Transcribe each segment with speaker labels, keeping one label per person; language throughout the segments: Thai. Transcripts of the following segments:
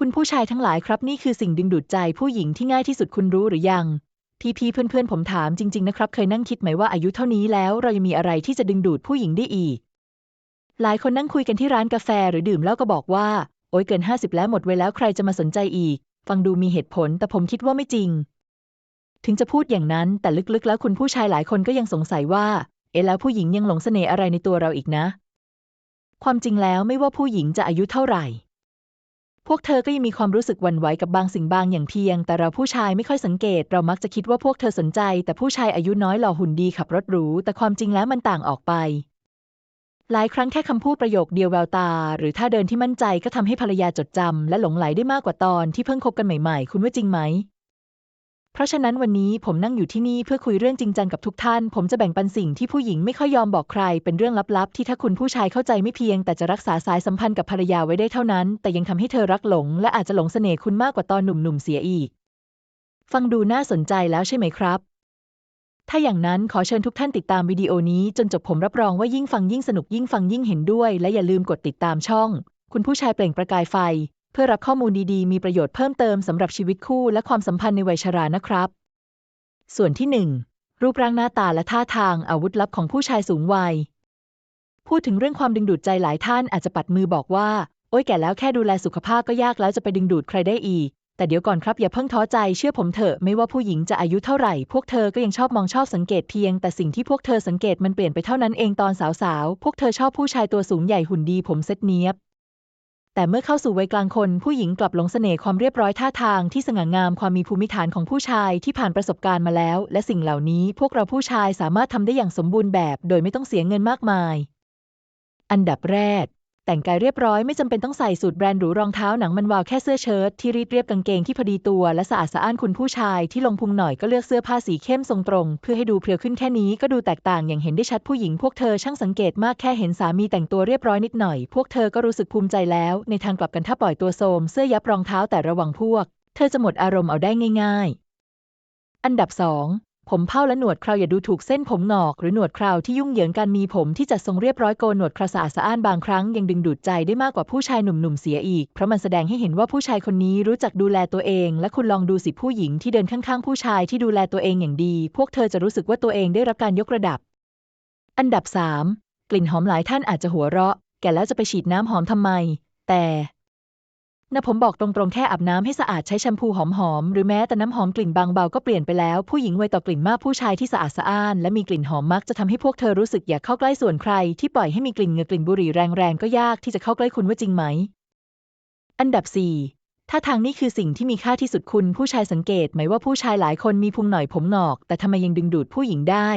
Speaker 1: คุณผู้ชายทั้งหลายครับนี่คือสิ่งดึงดูดใจผู้หญิงที่ง่ายที่สุดคุณรู้หรือยัง พี่พี่เพื่อนๆ ผมถามจริง ๆ นะครับ เคยนั่งคิดไหมว่าอายุเท่านี้แล้วเรายังมีอะไรที่จะดึงดูดผู้หญิงได้อีก หลายคนนั่งคุยกันที่ร้านกาแฟหรือดื่มเหล้าก็บอกว่า โอ๊ยเกินห้าสิบแล้วหมดเวลแล้วใครจะมาสนใจอีก ฟังดูมีเหตุผลแต่ผมคิดว่าไม่จริง ถึงจะพูดอย่างนั้นแต่ลึกๆ แล้วคุณผู้ชายหลายคนก็ยังสงสัยว่า เอ๊ะแล้วผู้หญิงยังหลงเสน่ห์อะไรในตัวเราอีกนะ ความจริงแล้วไม่ว่าผู้หญิงจะอายุเท่าไหร่ พวกเธอก็ยังมีความรู้สึกหวั่นไหวกับบางสิ่งบางอย่างเพียง แต่เราผู้ชายไม่ค่อยสังเกต เรามักจะคิดว่าพวกเธอสนใจ แต่ผู้ชายอายุน้อยหล่อหุ่นดีขับรถหรู แต่ความจริงแล้วมันต่างออกไป หลายครั้งแค่คำพูดประโยคเดียวแววตา หรือท่าเดินที่มั่นใจก็ทำให้ภรรยาจดจำและหลงไหลได้มากกว่าตอนที่เพิ่งคบกันใหม่ๆ คุณว่าจริงไหม เพราะฉะนั้นวันนี้ผมนั่งอยู่ที่นี่เพื่อคุยเรื่องจริงจังกับทุกท่าน ผมจะแบ่งปันสิ่งที่ผู้หญิงไม่ค่อยยอมบอกใคร เป็นเรื่องลับๆ ที่ถ้าคุณผู้ชายเข้าใจไม่เพียง แต่จะรักษาสายสัมพันธ์กับภรรยาไว้ได้เท่านั้น แต่ยังทำให้เธอรักหลง และอาจจะหลงเสน่ห์คุณมากกว่าตอนหนุ่มๆเสียอีก ฟังดูน่าสนใจแล้วใช่ไหมครับถ้าอย่างนั้นขอเชิญทุกท่านติดตามวิดีโอนี้จนจบผมรับรองว่ายิ่งฟังยิ่งสนุกยิ่งฟังยิ่งเห็นด้วย และอย่าลืมกดติดตามช่อง คุณผู้ชายเปล่งประกายไฟ พื่อรับข้อมูลดีๆ มีประโยชน์เพิ่มเติมสำหรับชีวิตคู่และความสัมพันธ์ในวัยชรานะครับ ส่วนที่ 1 รูปร่างหน้าตาและท่าทางอาวุธลับของผู้ชายสูงวัย พูดถึงเรื่องความดึงดูดใจหลายท่านอาจจะปัดมือบอกว่า โอ๊ยแก่แล้วแค่ดูแลสุขภาพก็ยากแล้วจะไปดึงดูดใครได้อีก แต่เดี๋ยวก่อนครับอย่าเพิ่งท้อใจเชื่อผมเถอะไม่ว่าผู้หญิงจะอายุเท่าไหร่ พวกเธอก็ยังชอบมองชอบสังเกตเพียง แต่สิ่งที่พวกเธอสังเกตมันเปลี่ยนไปเท่านั้นเองตอนสาวๆพวกเธอชอบผู้ชายตัวสูงใหญ่หุ่นดีผมเซ็ตเนียบ แต่เมื่อเข้าสู่วัยกลางคน ผู้หญิงกลับหลงเสน่ห์ความเรียบร้อยท่าทางที่สง่างามความมีภูมิฐานของผู้ชายที่ผ่านประสบการณ์มาแล้ว และสิ่งเหล่านี้พวกเราผู้ชายสามารถทำได้อย่างสมบูรณ์แบบ โดยไม่ต้องเสียเงินมากมาย อันดับแรก แต่งกายเรียบร้อยไม่จำเป็นต้องใส่สูทแบรนด์หรูรองเท้าหนังมันวาวแค่เสื้อเชิ้ตที่รีดเรียบกางเกงที่พอดีตัวและสะอาดสะอ้านคุณผู้ชายที่ลงพุงหน่อยก็เลือกเสื้อผ้าสีเข้มทรงตรง เพื่อให้ดูเพรียวขึ้นแค่นี้ก็ดูแตกต่างอย่างเห็นได้ชัดผู้หญิงพวกเธอช่างสังเกตมากแค่เห็นสามีแต่งตัวเรียบร้อยนิดหน่อย พวกเธอก็รู้สึกภูมิใจแล้ว ในทางกลับกันถ้าปล่อยตัวโทรมเสื้อยับรองเท้าแต่ระวังพวก เธอจะหมดอารมณ์เอาได้ง่าย ๆ อันดับ 2 ผมเผ้าและหนวดเคราวอย่าดูถูกเส้นผมหงอก หรือหนวดเคราวที่ยุ่งเหยิงการมีผมที่จัดทรงเรียบร้อยโกนหนวดเคราสะอาดสะอ้านบางครั้งยังดึงดูดใจได้มากกว่าผู้ชายหนุ่มๆเสียอีก เพราะมันแสดงให้เห็นว่าผู้ชายคนนี้รู้จักดูแลตัวเอง และคุณลองดูสิผู้หญิงที่เดินข้างๆ ผู้ชายที่ดูแลตัวเองอย่างดี พวกเธอจะรู้สึกว่าตัวเองได้รับการยกระดับ อันดับ 3 กลิ่นหอมหลายท่านอาจจะหัวเราะ แก่แล้วจะไปฉีดน้ำหอมทำไม แต่ นะผมบอกตรงๆ แค่อาบน้ำให้สะอาดใช้แชมพูหอมๆ หรือแม้แต่น้ำหอมกลิ่นบางเบาก็เปลี่ยนไปแล้ว ผู้หญิงไวต่อกลิ่นมากผู้ชายที่สะอาดสะอ้านและมีกลิ่นหอมมักจะทำให้พวกเธอรู้สึกอยากเข้าใกล้ส่วนใคร ที่ปล่อยให้มีกลิ่นเงือกลิ่นบุหรี่แรงๆ ก็ยากที่จะเข้าใกล้คุณว่าจริงไหม อันดับ 4 ถ้าทางนี้คือสิ่งที่มีค่าที่สุดคุณผู้ชายสังเกตไหมว่าผู้ชายหลายคนมีพุงหน่อยผมหงอก แต่ทำไมยังดึงดูดผู้หญิงได้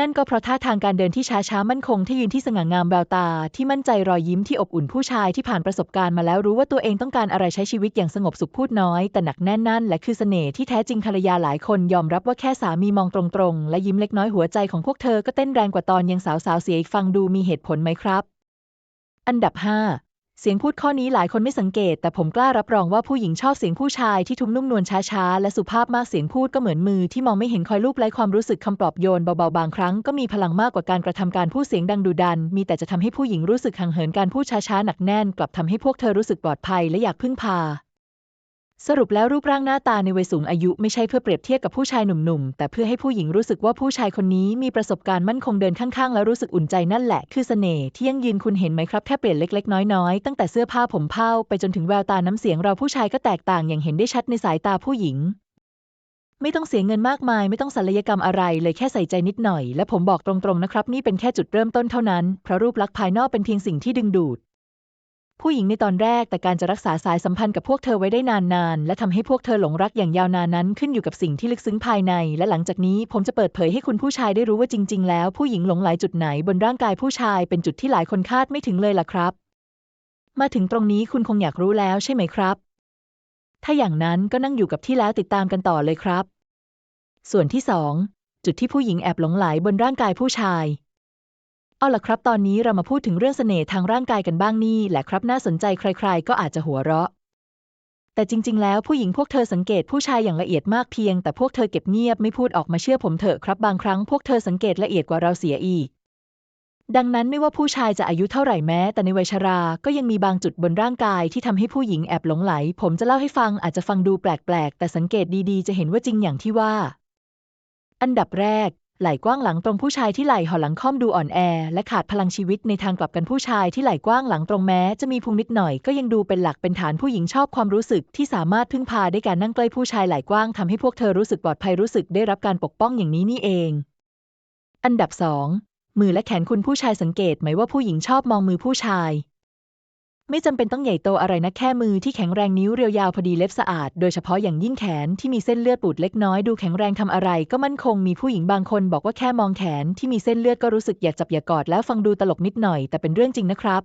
Speaker 1: นั่นก็เพราะท่าทางการเดินที่ช้าๆมั่นคงที่ยืนที่สง่างามแววตา ที่มั่นใจรอยยิ้มที่อบอุ่นผู้ชายที่ผ่านประสบการณ์มาแล้วรู้ว่าตัวเองต้องการอะไรใช้ชีวิตอย่างสงบสุขพูดน้อย แต่หนักแน่นนั่นและคือเสน่ห์ที่แท้จริงภรรยาหลายคนยอมรับว่าแค่สามีมองตรงๆ และยิ้มเล็กน้อยหัวใจของพวกเธอก็เต้นแรงกว่าตอนยังสาวๆเสียอีกฟังดูมีเหตุผลไหมครับ อันดับ 5 เสียงพูดข้อนี้หลายคนไม่สังเกต แต่ผมกล้ารับรองว่าผู้หญิงชอบเสียงผู้ชายที่ทุ้มนุ่มนวลช้าๆ และสุภาพมากเสียงพูดก็เหมือนมือที่มองไม่เห็นคอยลูบไล้ความรู้สึกคำปลอบโยนเบาๆบางครั้งก็มีพลังมากกว่าการกระทำการพูดเสียงดังดุดัน มีแต่จะทำให้ผู้หญิงรู้สึกห่างเหินการพูดช้าๆหนักแน่น กลับทำให้พวกเธอรู้สึกปลอดภัยและอยากพึ่งพา สรุปแล้วรูปร่างหน้าตาในวัยสูงอายุไม่ใช่เพื่อเปรียบเทียบกับผู้ชายหนุ่มๆ แต่เพื่อให้ผู้หญิงรู้สึกว่าผู้ชายคนนี้มีประสบการณ์มั่นคงเดินข้างๆ แล้วรู้สึกอุ่นใจนั่นแหละ คือเสน่ห์ที่ยั่งยืนคุณเห็นไหมครับแค่เปลี่ยนเล็ก ๆ น้อยๆ ตั้งแต่เสื้อผ้าผมเผ้าไปจนถึงแววตาน้ำเสียงเราผู้ชายก็แตกต่างอย่างเห็นได้ชัดในสายตาผู้หญิง ไม่ต้องเสียเงินมากมาย ไม่ต้องศัลยกรรมอะไร เลยแค่ใส่ใจนิดหน่อย และผมบอกตรงๆนะครับนี่เป็นแค่จุดเริ่มต้นเท่านั้นเพราะรูปลักษณ์ภายนอกเป็นเพียงสิ่งที่ดึงดูด ผู้หญิงในตอนแรกแต่การจะรักษาสายสัมพันธ์กับพวกเธอไว้ได้นานๆ และทำให้พวกเธอหลงรักอย่างยาวนานนั้นขึ้นอยู่กับสิ่งที่ลึกซึ้งภายใน และหลังจากนี้ผมจะเปิดเผยให้คุณผู้ชายได้รู้ว่าจริง ๆ แล้วผู้หญิงหลงไหลจุดไหนบนร่างกายผู้ชายเป็นจุดที่หลายคนคาดไม่ถึงเลยล่ะครับ มาถึงตรงนี้คุณคงอยากรู้แล้วใช่ไหมครับ ถ้าอย่างนั้นก็นั่งอยู่กับที่แล้วติดตามกันต่อเลยครับ ส่วนที่สองจุดที่ผู้หญิงแอบหลงไหลบนร่างกายผู้ชาย เอาล่ะครับ ตอนนี้เรามาพูดถึงเรื่องเสน่ห์ทางร่างกายกันบ้างนี่แหละครับน่าสนใจใคร ๆ ก็อาจจะหัวเราะ แต่จริง ๆ แล้วผู้หญิงพวกเธอสังเกตผู้ชายอย่างละเอียดมากเพียง แต่พวกเธอเก็บเงียบไม่พูดออกมาเชื่อผมเถอะครับบางครั้งพวกเธอสังเกตละเอียดกว่าเราเสียอีก ดังนั้นไม่ว่าผู้ชายจะอายุเท่าไหร่แม้ แต่ในวัยชรา ก็ยังมีบางจุดบนร่างกายที่ทำให้ผู้หญิงแอบหลงไหล ผมจะเล่าให้ฟังอาจจะฟังดูแปลกๆ แต่สังเกตดีๆ จะเห็นว่าจริงอย่างที่ว่า อันดับแรก ไหล่กว้างหลังตรงผู้ชายที่ไหล่ห่อหลังค่อมดูอ่อนแอ และขาดพลังชีวิตในทางกลับกันผู้ชายที่ไหล่กว้างหลังตรงแม้ จะมีพุงนิดหน่อยก็ยังดูเป็นหลักเป็นฐานผู้หญิงชอบความรู้สึกที่สามารถพึ่งพาได้การนั่งใกล้ผู้ชายไหล่กว้างทำให้พวกเธอรู้สึกปลอดภัยรู้สึกได้รับการปกป้องอย่างนี้นี่เอง อันดับสองมือและแขนคุณผู้ชายสังเกตไหมว่าผู้หญิงชอบมองมือผู้ชาย ไม่จำเป็นต้องใหญ่โตอะไรนะแค่มือที่แข็งแรงนิ้วเรียวยาวพอดีเล็บสะอาด โดยเฉพาะอย่างยิ่งแขนที่มีเส้นเลือดปูดเล็กน้อยดูแข็งแรงทำอะไร ก็มั่นคงมีผู้หญิงบางคนบอกว่าแค่มองแขนที่มีเส้นเลือดก็รู้สึกอยากจับอยากกอดแล้วฟังดูตลกนิดหน่อยแต่เป็นเรื่องจริงนะครับ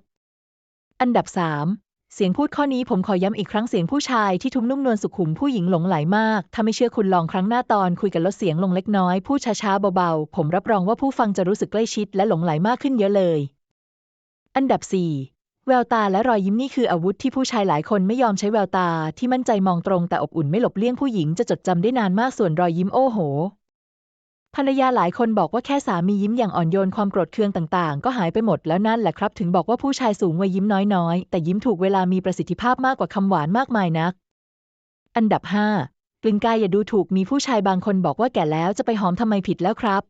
Speaker 1: อันดับ 3 เสียงพูดข้อนี้ผมขอย้ำอีกครั้งเสียงผู้ชายที่ทุ้มนุ่มนวลสุขุมผู้หญิงหลงไหลมาก ถ้าไม่เชื่อคุณลองครั้งหน้าตอนคุยกันลดเสียงลงเล็กน้อยพูดช้าๆเบาๆผมรับรองว่าผู้ฟังจะรู้สึกใกล้ชิดและหลงไหลมากขึ้นเยอะเลย อันดับ 4 แววตาและรอยยิ้มนี่คืออาวุธที่ผู้ชายหลายคนไม่ยอมใช้แววตาที่มั่นใจมองตรงแต่อบอุ่นไม่หลบเลี่ยงผู้หญิงจะจดจำได้นานมากส่วนรอยยิ้มโอ้โห ภรรยาหลายคนบอกว่าแค่สามียิ้มอย่างอ่อนโยนความโกรธเคืองต่างๆ ก็หายไปหมดแล้วนั่นแหละครับ ถึงบอกว่าผู้ชายสูงวัยยิ้มน้อยๆ แต่ยิ้มถูกเวลามีประสิทธิภาพมากกว่าคำหวานมากมายนัก อันดับ5กลิ่นกายอย่าดูถูกมีผู้ชายบางคนบอกว่าแก่แล้วจะไปหอมทำไมผิดแล้วครับ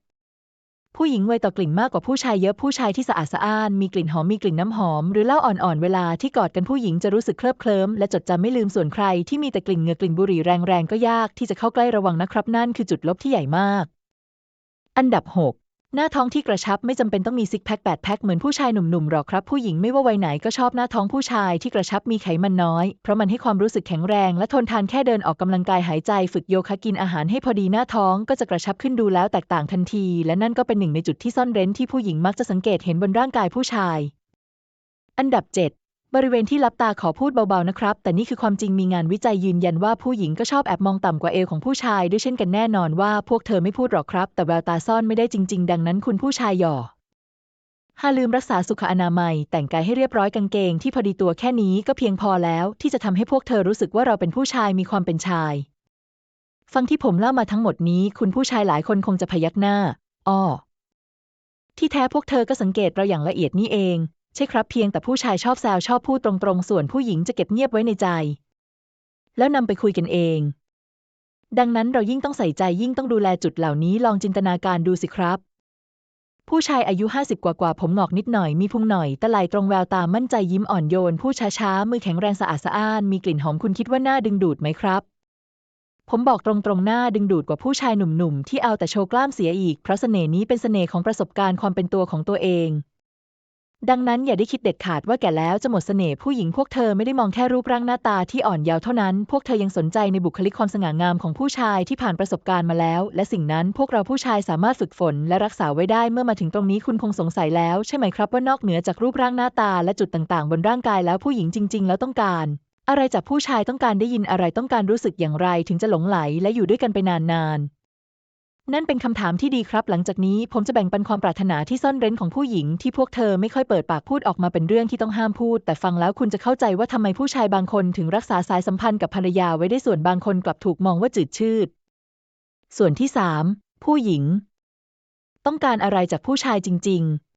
Speaker 1: ผู้หญิงไวต่อกลิ่นมากกว่าผู้ชายเยอะผู้ชายที่สะอาดสะอ้าน มีกลิ่นหอมมีกลิ่นน้ำหอม หรือเหล้าอ่อนๆเวลาที่กอดกันผู้หญิงจะรู้สึกเคลิบเคลิ้มและจดจำไม่ลืมส่วนใครที่มีแต่กลิ่นเหงื่อกลิ่นบุหรี่แรงๆก็ยากที่จะเข้าใกล้ระวังนะครับนั่นคือจุดลบที่ใหญ่มาก อันดับ 6 หน้าท้องที่กระชับไม่จำเป็นต้องมีซิกแพคแปดแพ็คเหมือนผู้ชายหนุ่มๆหรอกครับ ผู้หญิงไม่ว่าวัยไหนก็ชอบหน้าท้องผู้ชายที่กระชับมีไขมันน้อย เพราะมันให้ความรู้สึกแข็งแรงและทนทานแค่เดินออกกำลังกายหายใจฝึกโยคะกินอาหารให้พอดีหน้าท้องก็จะกระชับขึ้นดูแล้วแตกต่างทันที และนั่นก็เป็นหนึ่งในจุดที่ซ่อนเร้นที่ผู้หญิงมักจะสังเกตเห็นบนร่างกายผู้ชาย อันดับ 7 บริเวณที่ลับตาขอพูดเบาๆนะครับ แต่นี่คือความจริงมีงานวิจัยยืนยันว่าผู้หญิงก็ชอบแอบมองต่ำกว่าเอวของผู้ชายด้วยเช่นกันแน่นอนว่าพวกเธอไม่พูดหรอกครับ แต่แววตาซ่อนไม่ได้จริง ๆ ดังนั้นคุณผู้ชายหย่อห้าลืมรักษาสุขอนามัย แต่งกายให้เรียบร้อยกางเกงที่พอดีตัวแค่นี้ก็เพียงพอแล้ว ที่จะทำให้พวกเธอรู้สึกว่าเราเป็นผู้ชายมีความเป็นชาย ฟังที่ผมเล่ามาทั้งหมดนี้ คุณผู้ชายหลายคนคงจะพยักหน้า อ้อที่แท้พวกเธอก็สังเกตเราอย่างละเอียดนี่เอง ช่ครับเพียงแต่ผู้ชายชอบแซวชอบพูดตรงๆ ส่วนผู้หญิงจะเก็บเงียบไว้ในใจ แล้วนำไปคุยกันเอง ดังนั้นเรายิ่งต้องใส่ใจยิ่งต้องดูแลจุดเหล่านี้ลองจินตนาการดูสิครับ ผู้ชายอายุ 50 กว่ากว่าผมงอกนิดหน่อยมีพุงหน่อยตะไลตรงแววตามั่นใจยิ้มอ่อนโยน ผู้ช้าๆมือแข็งแรงสะอาดสะอ้านมีกลิ่นหอมคุณคิดว่าน่าดึงดูดไหมครับผมบอกตรงๆหน้าดึงดูดกว่าผู้ชายหนุ่มๆ ที่เอาแต่โชว์กล้ามเสียอีก เพราะเสน่ห์นี้เป็นเสน่ห์ของประสบการณ์ความเป็นตัวของตัวเอง ดังนั้นอย่าได้คิดเด็ดขาดว่าแก่แล้วจะหมดเสน่ห์ผู้หญิงพวกเธอไม่ได้มองแค่รูปร่างหน้าตาที่อ่อนเยาว์เท่านั้น พวกเธอยังสนใจในบุคลิกความสง่างามของผู้ชายที่ผ่านประสบการณ์มาแล้ว และสิ่งนั้นพวกเราผู้ชายสามารถฝึกฝน และรักษาไว้ได้เมื่อมาถึงตรงนี้คุณคงสงสัยแล้ว ใช่ไหมครับว่านอกเหนือจากรูปร่างหน้าตาและจุดต่างๆ บนร่างกายแล้วผู้หญิงจริง ๆ แล้วต้องการ อะไรจากผู้ชายต้องการได้ยินอะไรต้องการรู้สึกอย่างไร ถึงจะหลงไหลและอยู่ด้วยกันไปนานๆ นั่นเป็นคำถามที่ดีครับ หลังจากนี้ผมจะแบ่งปันความปรารถนาที่ซ่อนเร้นของผู้หญิงที่พวกเธอไม่ค่อยเปิดปากพูดออกมาเป็นเรื่องที่ต้องห้ามพูด แต่ฟังแล้วคุณจะเข้าใจว่าทำไมผู้ชายบางคนถึงรักษาสายสัมพันธ์กับภรรยาไว้ได้ส่วนบางคนกลับถูกมองว่าจืดชืด ส่วนที่ 3 ผู้หญิง ต้องการอะไรจากผู้ชายจริงๆ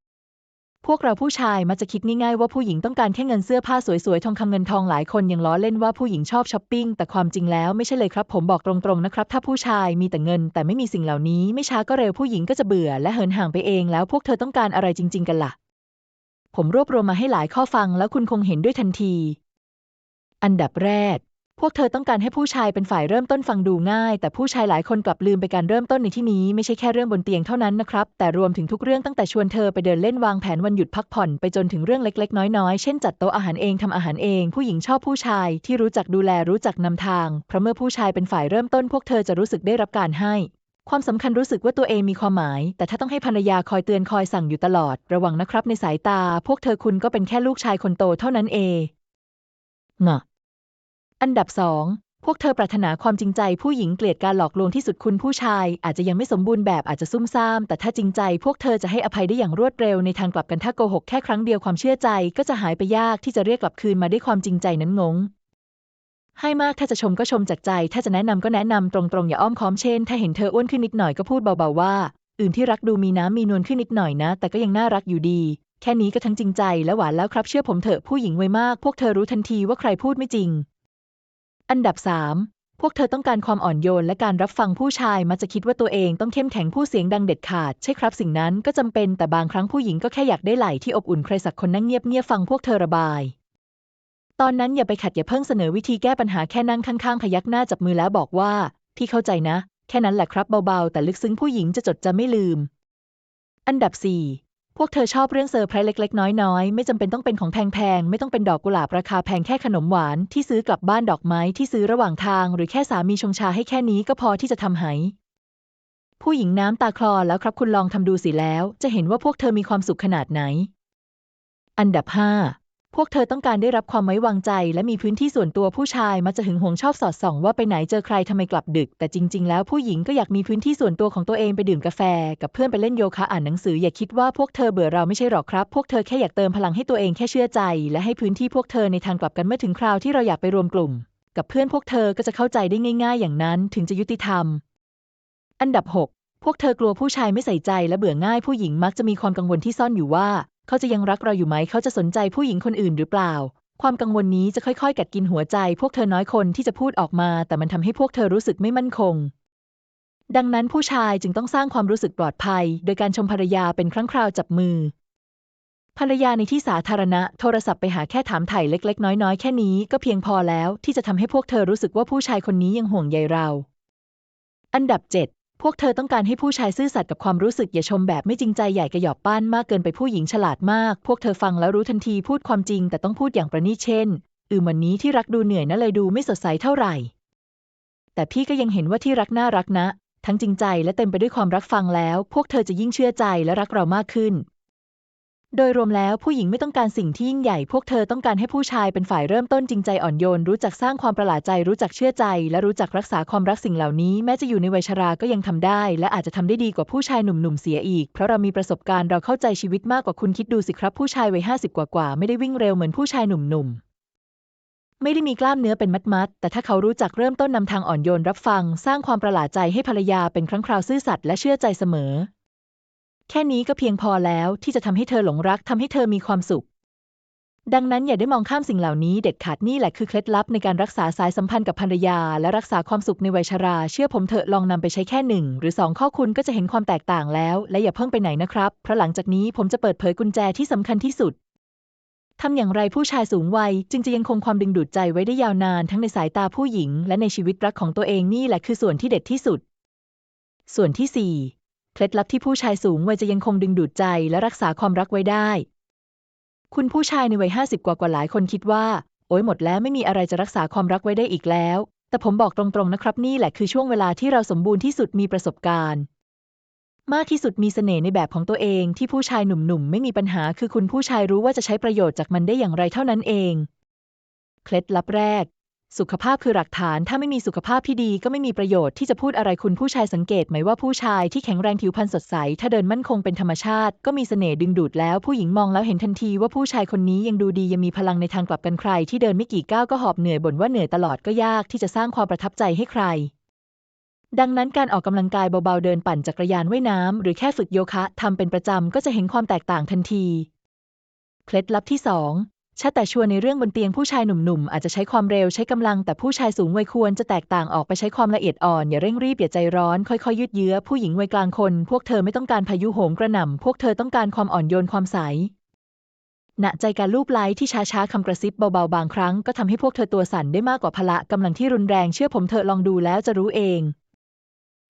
Speaker 1: พวกเราผู้ชายมักจะคิดง่ายๆว่าผู้หญิงต้องการแค่เงินเสื้อผ้าสวยๆ ทองคำเงินทองหลายคนยังล้อเล่นว่าผู้หญิงชอบช้อปปิ้ง แต่ความจริงแล้วไม่ใช่เลยครับ ผมบอกตรงๆนะครับ ถ้าผู้ชายมีแต่เงิน แต่ไม่มีสิ่งเหล่านี้ไม่ช้าก็เร็วผู้หญิงก็จะเบื่อและเหินห่างไปเองแล้วพวกเธอต้องการอะไรจริง ๆ กันล่ะ ผมรวบรวมมาให้หลายข้อฟังแล้วคุณคงเห็นด้วยทันที อันดับแรก พวกเธอต้องการให้ผู้ชายเป็นฝ่ายเริ่มต้นฟังดูง่าย แต่ผู้ชายหลายคนกลับลืมไปการเริ่มต้นในที่นี้ไม่ใช่แค่เรื่องบนเตียงเท่านั้นนะครับ แต่รวมถึงทุกเรื่องตั้งแต่ชวนเธอไปเดินเล่นวางแผนวันหยุดพักผ่อนไปจนถึงเรื่องเล็กๆ น้อยๆ เช่นจัดโต๊ะอาหารเองทำอาหารเอง ผู้หญิงชอบผู้ชายที่รู้จักดูแลรู้จักนำทาง เพราะเมื่อผู้ชายเป็นฝ่ายเริ่มต้น พวกเธอจะรู้สึกได้รับการให้ความสำคัญรู้สึกว่าตัวเองมีความหมาย แต่ถ้าต้องให้ภรรยาคอยเตือนคอยสั่งอยู่ตลอด ระวังนะครับในสายตา พวกเธอคุณก็เป็นแค่ลูกชายคนโตเท่านั้นเองเงะ อันดับสองพวกเธอปรารถนาความจริงใจผู้หญิงเกลียดการหลอกลวงที่สุดคุณผู้ชาย อาจจะยังไม่สมบูรณ์แบบอาจจะซุ่มซ่าม แต่ถ้าจริงใจ พวกเธอจะให้อภัยได้อย่างรวดเร็วในทางกลับกันถ้าโกหกแค่ครั้งเดียวความเชื่อใจ ก็จะหายไปยากที่จะเรียกกลับคืนมาได้ความจริงใจนั้นงงให้มากถ้าจะชมก็ชมจากใจ ถ้าจะแนะนำก็แนะนำตรงๆ อย่าอ้อมค้อมเช่น ถ้าเห็นเธออ้วนขึ้นนิดหน่อยก็พูดเบาๆว่า อื่นที่รักดูมีน้ำมีนวลขึ้นนิดหน่อยนะ แต่ก็ยังน่ารักอยู่ดี แค่นี้ก็ทั้งจริงใจและหวานแล้วครับเชื่อผมเถอะผู้หญิงไวมาก พวกเธอรู้ทันทีว่าใครพูดไม่จริง อันดับ 3 พวกเธอต้องการความอ่อนโยนและการรับฟังผู้ชายมักจะคิดว่าตัวเองต้องเข้มแข็งผู้เสียงดังเด็ดขาด ใช่ครับสิ่งนั้นก็จำเป็นแต่บางครั้งผู้หญิงก็แค่อยากได้ไหล่ที่อบอุ่นใครสักคนนั่งเงียบๆฟังพวกเธอระบาย ตอนนั้นอย่าไปขัดอย่าเพิ่งเสนอวิธีแก้ปัญหาแค่นั่งข้างๆพยักหน้าจับมือแล้วบอกว่าพี่เข้าใจนะ แค่นั้นแหละครับเบาๆ แต่ลึกซึ้งผู้หญิงจะจดจำไม่ลืม อันดับ4 พวกเธอชอบเรื่องเซอร์ไพรส์เล็ก ๆ น้อยๆ ไม่จำเป็นต้องเป็นของแพงๆ ไม่ต้องเป็นดอกกุหลาบราคาแพงแค่ขนมหวานที่ซื้อกลับบ้านดอกไม้ที่ซื้อระหว่างทาง หรือแค่สามีชงชาให้แค่นี้ก็พอที่จะทำให้ผู้หญิงน้ำตาคลอแล้วครับคุณลองทำดูสิแล้ว จะเห็นว่าพวกเธอมีความสุขขนาดไหน อันดับ 5 พวกเธอต้องการได้รับความไว้วางใจ และมีพื้นที่ส่วนตัวผู้ชายมักจะหึงหวงชอบสอดส่อง ว่าไปไหนเจอใครทำไมกลับดึก แต่จริง ๆ แล้วผู้หญิงก็อยากมีพื้นที่ส่วนตัวของตัวเองไปดื่มกาแฟ กับเพื่อนไปเล่นโยคะอ่านหนังสืออย่าคิดว่าพวกเธอเบื่อเราไม่ใช่หรอกครับ พวกเธอแค่อยากเติมพลังให้ตัวเองแค่เชื่อใจ และให้พื้นที่พวกเธอในทางกลับกันเมื่อถึงคราวที่เราอยากไปรวมกลุ่ม กับเพื่อนพวกเธอก็จะเข้าใจได้ง่าย ๆ อย่างนั้นถึงจะยุติธรรม อันดับ 6 พวกเธอกลัวผู้ชายไม่ใส่ใจและเบื่อง่ายผู้หญิงมักจะมีความกังวลที่ซ่อนอยู่ว่า เขาจะยังรักเราอยู่ไหม เขาจะสนใจผู้หญิงคนอื่นหรือเปล่า ความกังวลนี้จะค่อยๆ กัดกินหัวใจ พวกเธอน้อยคนที่จะพูดออกมา แต่มันทำให้พวกเธอรู้สึกไม่มั่นคง ดังนั้นผู้ชายจึงต้องสร้างความรู้สึกปลอดภัย โดยการชมภรรยาเป็นครั้งคราวจับมือ ภรรยาในที่สาธารณะ โทรศัพท์ไปหาแค่ถามไถ่เล็ก ๆ น้อยๆ แค่นี้ก็เพียงพอแล้วที่จะทำให้พวกเธอรู้สึกว่าผู้ชายคนนี้ยังห่วงใยเรา อันดับ 7 พวกเธอต้องการให้ผู้ชายซื่อสัตย์กับความรู้สึกอย่าชมแบบไม่จริงใจใหญ่กระหยอบป้านมากเกินไปผู้หญิงฉลาดมาก พวกเธอฟังแล้วรู้ทันทีพูดความจริงแต่ต้องพูดอย่างประณีตเช่น อืมวันนี้ที่รักดูเหนื่อยนะเลยดูไม่สดใสเท่าไหร่ แต่พี่ก็ยังเห็นว่าที่รักน่ารักนะ ทั้งจริงใจและเต็มไปด้วยความรักฟังแล้ว พวกเธอจะยิ่งเชื่อใจและรักเรามากขึ้น โดยรวมแล้วผู้หญิงไม่ต้องการสิ่งที่ยิ่งใหญ่ พวกเธอต้องการให้ผู้ชายเป็นฝ่ายเริ่มต้นจริงใจอ่อนโยน รู้จักสร้างความประหลาดใจ รู้จักเชื่อใจ และรู้จักรักษาความรักสิ่งเหล่านี้แม้จะอยู่ในวัยชราก็ยังทำได้ และอาจจะทำได้ดีกว่าผู้ชายหนุ่มๆเสียอีก เพราะเรามีประสบการณ์เราเข้าใจชีวิตมากกว่าคุณคิดดูสิครับผู้ชายวัยห้าสิบกว่าๆไม่ได้วิ่งเร็วเหมือนผู้ชายหนุ่มๆไม่ได้มีกล้ามเนื้อเป็นมัดๆ แต่ถ้าเขารู้จักเริ่มต้นนำทางอ่อนโยนรับฟัง สร้างความประหลาดใจให้ภรรยาเป็นครั้งคราวซื่อสัตย์และเชื่อใจเสมอ แค่นี้ก็เพียงพอแล้วที่จะทำให้เธอหลงรักทำให้เธอมีความสุข ดังนั้นอย่าได้มองข้ามสิ่งเหล่านี้เด็ดขาดนี่แหละคือเคล็ดลับในการรักษาสายสัมพันธ์กับภรรยา และรักษาความสุขในวัยชรา เชื่อผมเถอะลองนำไปใช้แค่หนึ่งหรือสองข้อคุณก็จะเห็นความแตกต่างแล้ว และอย่าเพิ่งไปไหนนะครับ เพราะหลังจากนี้ผมจะเปิดเผยกุญแจที่สำคัญที่สุดทำอย่างไรผู้ชายสูงวัย จึงจะยังคงความดึงดูดใจไว้ได้ยาวนานทั้งในสายตาผู้หญิง และในชีวิตรักของตัวเองนี่แหละคือส่วนที่เด็ดที่สุด ส่วนที่ 4 เคล็ดลับที่ผู้ชายสูงวัยจะยังคงดึงดูดใจและรักษาความรักไว้ได้ คุณผู้ชายในวัยห้าสิบกว่ากว่าหลายคนคิดว่า โอ๊ยหมดแล้วไม่มีอะไรจะรักษาความรักไว้ได้อีกแล้ว แต่ผมบอกตรงๆนะครับนี่แหละคือช่วงเวลาที่เราสมบูรณ์ที่สุดมีประสบการณ์ มากที่สุดมีเสน่ห์ในแบบของตัวเองที่ผู้ชายหนุ่มๆไม่มีปัญหาคือคุณผู้ชายรู้ว่าจะใช้ประโยชน์จากมันได้อย่างไรเท่านั้นเอง เคล็ดลับแรก สุขภาพคือหลักฐาน ถ้าไม่มีสุขภาพที่ดีก็ไม่มีประโยชน์ที่จะพูดอะไรคุณผู้ชายสังเกตไหมว่าผู้ชายที่แข็งแรงผิวพรรณสดใส ถ้าเดินมั่นคงเป็นธรรมชาติ ก็มีเสน่ห์ดึงดูดแล้วผู้หญิงมองแล้วเห็นทันทีว่าผู้ชายคนนี้ยังดูดียังมีพลังในทางกลับกันใคร ที่เดินไม่กี่ก้าวก็หอบเหนื่อยบ่นว่าเหนื่อยตลอดก็ยากที่จะสร้างความประทับใจให้ใคร ดังนั้นการออกกำลังกายเบาๆเดินปั่นจักรยานว่ายน้ำหรือแค่ฝึกโยคะทำเป็นประจำก็จะเห็นความแตกต่างทันที เคล็ดลับที่ 2 ชาแต่ชวนในเรื่องบนเตียงผู้ชายหนุ่มๆ อาจจะใช้ความเร็วใช้กำลังแต่ผู้ชายสูงวัยควรจะแตกต่างออกไปใช้ความละเอียดอ่อนอย่าเร่งรีบอย่าใจร้อน ค่อยๆยืดเยื้อผู้หญิงวัยกลางคน พวกเธอไม่ต้องการพายุโหมกระหน่ำพวกเธอต้องการความอ่อนโยนความใสณใจการลูบไล้ที่ช้าๆคำกระซิบเบาๆบางครั้งก็ทำให้พวกเธอตัวสั่นได้มากกว่าพละกำลังที่รุนแรงเชื่อผมเถอลองดูแล้วจะรู้เอง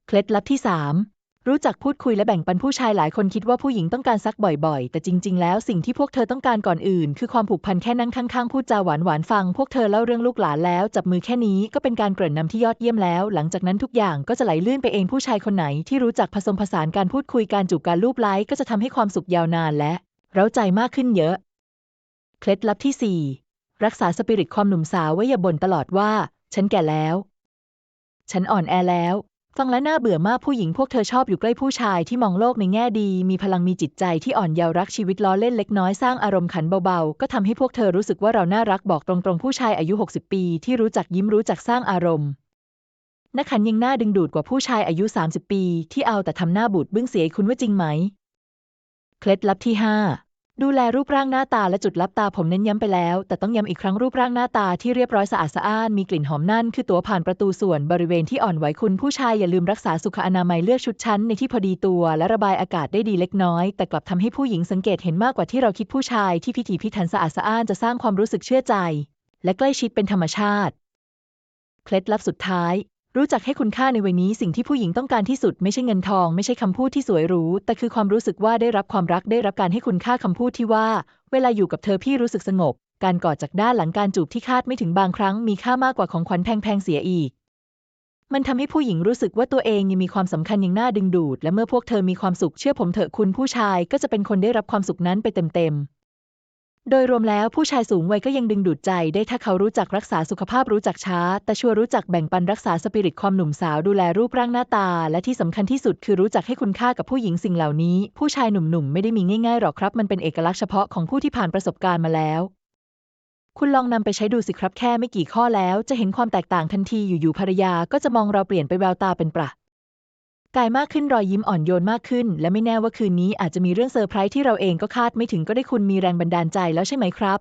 Speaker 1: เคล็ดลับที่3 รู้จักพูดคุยและแบ่งปันผู้ชายหลายคนคิดว่าผู้หญิงต้องการซักบ่อยๆ แต่จริง ๆ แล้วสิ่งที่พวกเธอต้องการก่อนอื่น คือความผูกพันแค่นั่งข้างๆ พูดจาหวานๆฟัง พวกเธอเล่าเรื่องลูกหลานแล้ว จับมือแค่นี้ก็เป็นการเกริ่นนำที่ยอดเยี่ยมแล้ว หลังจากนั้นทุกอย่างก็จะไหลลื่นไปเองผู้ชายคนไหน ที่รู้จักผสมผสานการพูดคุยการจูบการลูบไล้ก็จะทำให้ความสุขยาวนานและ เร้าใจมากขึ้นเยอะ เคล็ดลับที่ 4 รักษาสปิริตความหนุ่มสาวไว้อย่าบ่นตลอดว่า ฉันแก่แล้ว ฉันอ่อนแอแล้ว ฟังแล้วน่าเบื่อมากผู้หญิงพวกเธอชอบอยู่ใกล้ผู้ชายที่มองโลกในแง่ดี มีพลังมีจิตใจที่อ่อนเยาว์รักชีวิตล้อเล่นเล็กน้อยสร้างอารมณ์ขันเบาๆ ก็ทำให้พวกเธอรู้สึกว่าเราน่ารักบอกตรงๆผู้ชายอายุ 60 ปี ที่รู้จักยิ้มรู้จักสร้างอารมณ์นักขันยังหน้าดึงดูดกว่าผู้ชายอายุ 30 ปี ที่เอาแต่ทำหน้าบูดบึ้งเสียคุณว่าจริงไหม เคล็ดลับที่ 5 ดูแลรูปร่างหน้าตาและจุดลับตาผมเน้นย้ำไปแล้ว แต่ต้องย้ำอีกครั้งรูปร่างหน้าตาที่เรียบร้อยสะอาดสะอ้านมีกลิ่นหอมนั่นคือตัวผ่านประตูส่วนบริเวณที่อ่อนไหวคุณผู้ชายอย่าลืมรักษาสุขอนามัยเลือกชุดชั้นในที่พอดีตัว และระบายอากาศได้ดีเล็กน้อย แต่กลับทำให้ผู้หญิงสังเกตเห็นมากกว่าที่เราคิดผู้ชายที่พิถีพิถันสะอาดสะอ้านจะสร้างความรู้สึกเชื่อใจ และใกล้ชิดเป็นธรรมชาติเคล็ดลับสุดท้าย รู้จักให้คุณค่าในวัยนี้สิ่งที่ผู้หญิงต้องการที่สุด ไม่ใช่เงินทอง ไม่ใช่คำพูดที่สวยหรู แต่คือความรู้สึกว่าได้รับความรักได้รับการให้คุณค่าคำพูดที่ว่า เวลาอยู่กับเธอพี่รู้สึกสงบ การกอดจากด้านหลังการจูบที่คาดไม่ถึงบางครั้งมีค่ามากกว่าของขวัญแพงๆเสียอีก มันทำให้ผู้หญิงรู้สึกว่าตัวเองยังมีความสำคัญอย่างน่าดึงดูด และเมื่อพวกเธอมีความสุขเชื่อผมเถอะคุณผู้ชายก็จะเป็นคนได้รับความสุขนั้นไปเต็มๆ โดยรวมแล้วผู้ชายสูงวัยก็ยังดึงดูดใจได้ถ้าเขารู้จักรักษาสุขภาพรู้จักช้า แต่ชัวรู้จักแบ่งปันรักษาสปิริตความหนุ่มสาวดูแลรูปร่างหน้าตา และที่สำคัญที่สุดคือรู้จักให้คุณค่ากับผู้หญิงสิ่งเหล่านี้ ผู้ชายหนุ่มๆ ไม่ได้มีง่ายๆหรอกครับ มันเป็นเอกลักษณ์เฉพาะของผู้ที่ผ่านประสบการณ์มาแล้ว คุณลองนำไปใช้ดูสิครับแค่ไม่กี่ข้อแล้ว จะเห็นความแตกต่างทันทีอยู่ๆภรรยาก็จะมองเราเปลี่ยนไปแววตาเป็นประ กายมากขึ้นรอยยิ้มอ่อนโยนมากขึ้น และไม่แน่ว่าคืนนี้อาจจะมีเรื่องเซอร์ไพรส์ที่เราเองก็คาดไม่ถึงก็ได้คุณมีแรงบันดาลใจแล้วใช่ไหมครับ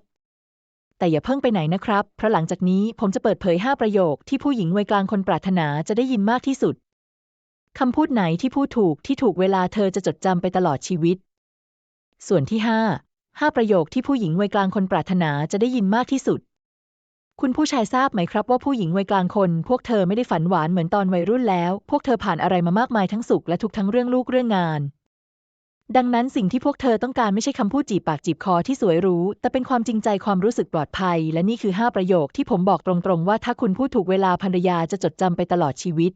Speaker 1: แต่อย่าเพิ่งไปไหนนะครับ เพราะหลังจากนี้ผมจะเปิดเผย 5 ประโยคที่ผู้หญิงวัยกลางคนปรารถนาจะได้ยินมากที่สุดคำพูดไหนที่พูดถูกที่ถูกเวลาเธอจะจดจำไปตลอดชีวิต ส่วนที่ 5 5 ประโยคที่ผู้หญิงวัยกลางคนปรารถนาจะได้ยินมากที่สุด คุณผู้ชายทราบไหมครับว่าผู้หญิงวัยกลางคน พวกเธอไม่ได้ฝันหวานเหมือนตอนวัยรุ่นแล้ว พวกเธอผ่านอะไรมามากมายทั้งสุขและทุกข์ทั้งเรื่องลูกเรื่องงาน ดังนั้นสิ่งที่พวกเธอต้องการไม่ใช่คำพูดจีบปากจีบคอที่สวยหรูแต่เป็นความจริงใจความรู้สึกปลอดภัย และนี่คือ 5 ประโยคที่ผมบอกตรงๆ ว่าถ้าคุณพูดถูกเวลาภรรยาจะจดจำไปตลอดชีวิต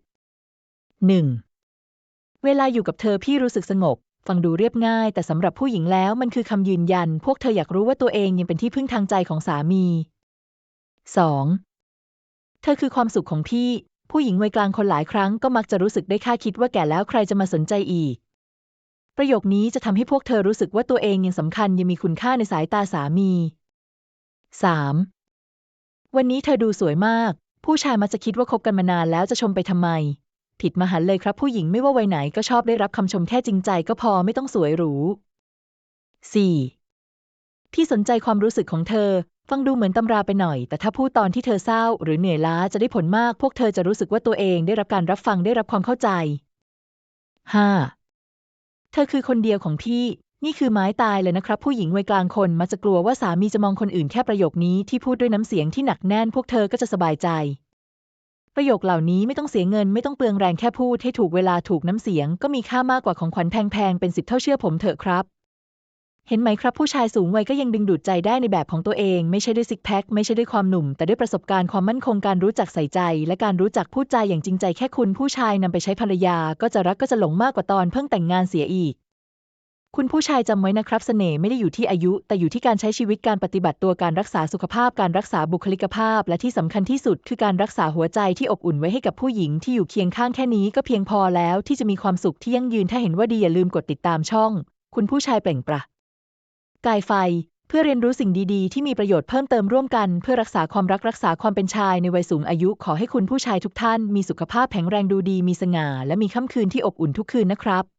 Speaker 1: 1. เวลาอยู่กับเธอพี่รู้สึกสงบฟังดูเรียบง่าย แต่สำหรับผู้หญิงแล้วมันคือคำยืนยัน พวกเธออยากรู้ว่าตัวเองยังเป็นที่พึ่งทางใจของสามี 2. เธอคือความสุขของพี่ ผู้หญิงวัยกลางคนหลายครั้งก็มักจะรู้สึกได้ค่าคิดว่าแก่แล้วใครจะมาสนใจอีก ประโยคนี้จะทำให้พวกเธอรู้สึกว่าตัวเองยังสำคัญยังมีคุณค่าในสายตาสามี 3. วันนี้เธอดูสวยมาก ผู้ชายมักจะคิดว่าคบกันมานานแล้วจะชมไปทำไม ผิดมหันเลยครับผู้หญิงไม่ว่าวัยไหนก็ชอบได้รับคำชมแค่จริงใจก็พอไม่ต้องสวยหรู 4. พี่สนใจความรู้สึกของเธอ ฟังดูเหมือนตำราไปหน่อย แต่ถ้าพูดตอนที่เธอเศร้า หรือเหนื่อยล้าจะได้ผลมาก พวกเธอจะรู้สึกว่าตัวเองได้รับการรับฟังได้รับความเข้าใจ 5. เธอคือคนเดียวของพี่ นี่คือไม้ตายเลยนะครับ ผู้หญิงวัยกลางคนมักจะกลัวว่าสามีจะมองคนอื่นแค่ประโยคนี้ที่พูดด้วยน้ำเสียงที่หนักแน่น พวกเธอก็จะสบายใจ ประโยคเหล่านี้ไม่ต้องเสียเงินไม่ต้องเปลืองแรงแค่พูดให้ถูกเวลาถูกน้ำเสียง ก็มีค่ามากกว่าของขวัญแพงๆเป็นสิบเท่าเชื่อผมเถอะครับ เห็นไหมครับผู้ชายสูงวัยก็ยังดึงดูดใจได้ในแบบของตัวเอง ไม่ใช่ด้วยซิกแพคไม่ใช่ด้วยความหนุ่ม แต่ด้วยประสบการณ์ความมั่นคงการรู้จักใส่ใจ และการรู้จักพูดจาอย่างจริงใจแค่คุณผู้ชายนำไปใช้ภรรยา ก็จะรักก็จะหลงมากกว่าตอนเพิ่งแต่งงานเสียอีก คุณผู้ชายจำไว้นะครับเสน่ห์ไม่ได้อยู่ที่อายุ แต่อยู่ที่การใช้ชีวิตการปฏิบัติตัวการรักษาสุขภาพ การรักษาบุคลิกภาพ และที่สำคัญที่สุด คือการรักษาหัวใจที่อบอุ่นไว้ให้กับผู้หญิงที่อยู่เคียงข้างแค่นี้ก็เพียงพอแล้ว ที่จะมีความสุขที่ยั่งยืนถ้าเห็นว่าดีอย่าลืมกดติดตามช่อง คุณผู้ชายเปล่งประ กายไฟ เพื่อเรียนรู้สิ่งดีๆ ที่มีประโยชน์เพิ่มเติมร่วมกัน เพื่อรักษาความรักรักษาความเป็นชายในวัยสูงอายุ ขอให้คุณผู้ชายทุกท่าน มีสุขภาพแข็งแรงดูดีมีสง่า และมีค่ำคืนที่อบอุ่นทุกคืนนะครับ